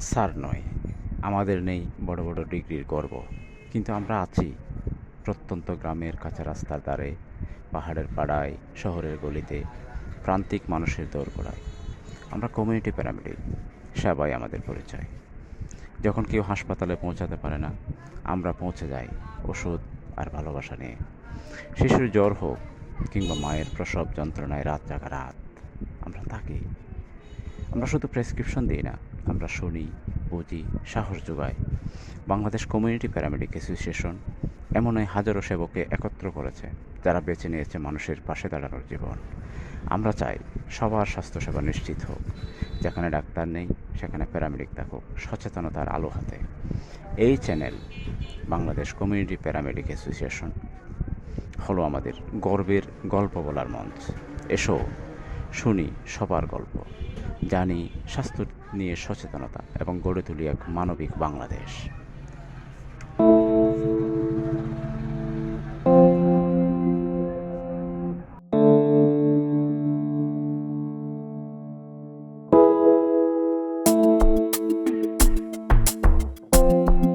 Sir নয়, আমাদের নেই বড় বড় ডিগ্রির গর্ব। কিন্তু আমরা আছি প্রত্যন্ত গ্রামের কাঁচা রাস্তার ধারে, পাহাড়ের পাড়ায়, শহরের গলিতে, প্রান্তিক মানুষের দোরগোড়ায়। আমরা কমিউনিটি প্যারামেডিক সেবাই আমাদের পরিচয়। যখন কেউ হাসপাতালে পৌঁছাতে পারে না, আমরা পৌঁছে যাই ওষুধ আর ভালোবাসা নিয়ে। শিশুর জ্বর হোক কিংবা মায়ের প্রসব যন্ত্রণায় রাত জাগা রাত, আমরা থাকি আমরা শুধু প্রেসক্রিপশন দিই না, আমরা শুনি, বুঝি, সাহস যোগাই। বাংলাদেশ কমিউনিটি প্যারামেডিক অ্যাসোসিয়েশন এমনই হাজারো সেবককে একত্র করেছে, যারা বেছে নিয়েছে মানুষের পাশে দাঁড়ানোর জীবন। আমরা চাই সবার স্বাস্থ্যসেবা নিশ্চিত হোক, যেখানে ডাক্তার নেই, সেখানে প্যারামেডিক থাকুক, সচেতনতার আলো হাতে। এই channel Bangladesh community paramedic association হলো আমাদের গর্বের গল্প বলার মঞ্চ। এসো, শুনি সবার গল্প। জানি স্বাস্থ্য নিয়ে সচেতনতা এবং গড়ে তুলি এক মানবিক বাংলাদেশ।